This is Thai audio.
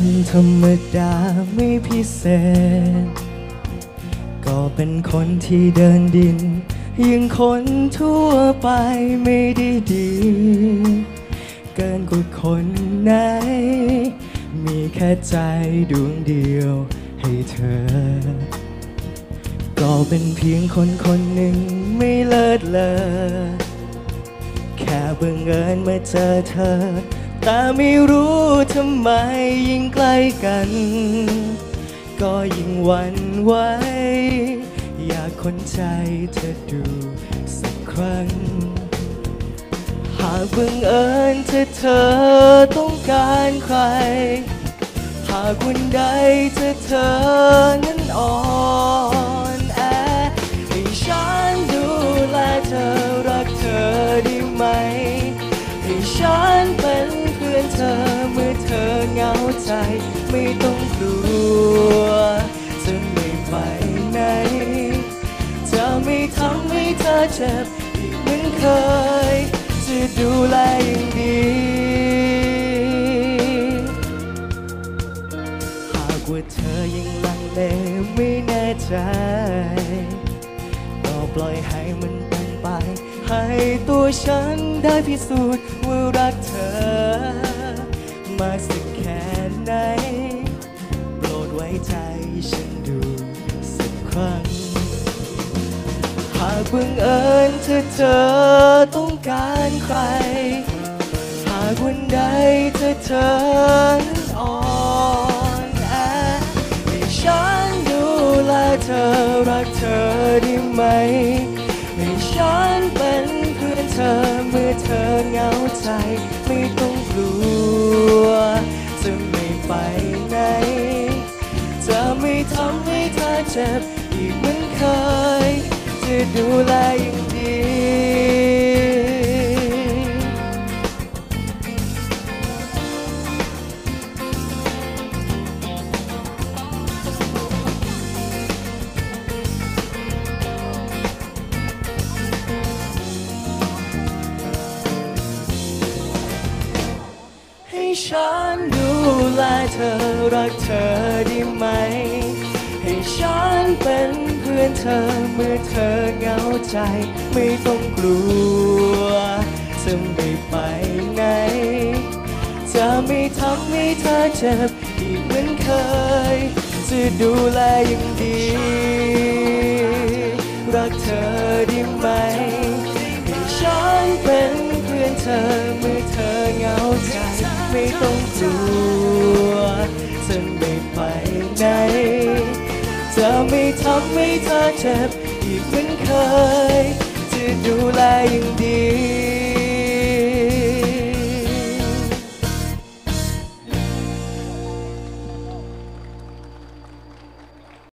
นธรรมดาไม่พิเศษ ก็เป็นคนที่เดินดิน ยังคนทั่วไปไม่ได้ดี เกินกว่าคนไหน มีแค่ใจดวงเดียวให้เธอ ก็เป็นเพียงคนคนหนึ่งไม่เลิศเลอแค่บังเอิญมาเจอเธอ แต่ไม่รู้ทำไมยิ่งใกล้กัน ก็ยิ่งหวั่นไหวอยากคนใจเธอดูสักครั้ง หากบังเอิญเธอเธอต้องการใคร หากวันใดเธอเธอนั้นอ่อน ใจไม่ต้องกลัวจะไม่ไปไหนจะไม่ทำให้เธอเจ็บอีกเหมือนเคย จะดูแลอย่างดี หากว่าเธอยังลังเลไม่แน่ใจก็ปล่อยให้มันเป็นไป ให้ตัวฉันได้พิสูจน์ว่ารักเธอ ครั้ง หากบังเอิญเธอเธอต้องการใคร หากวันใดเธอเธออ่อนแอให้ฉันดูแลเธอรักเธอได้ไหมให้ฉันเป็นเพื่อนเธอเมื่อเธอเหงาใจไม่ต้องกลัวจะไม่ไปไหนจะไม่ทำให้เธอเจ็บ อีกเหมือนเคย จะดูแลอย่างดี ให้ฉันดูแลเธอรักเธอได้ไหม ฉันเป็นเพื่อนเธอเมื่อเธอเหงาใจ ไม่ต้องกลัวจะไม่ไปไหน จะไม่ทำให้เธอเจ็บอีกเหมือนเคย จะดูแลอย่างดี รักเธอได้ไหมให้ฉันเป็นเพื่อนเธอเมื่อเธอเหงาใจ ไม่ต้องกลัว ไม่ทำให้เธอเจ็บอีกเหมือนเคยจะดูแลอย่างดี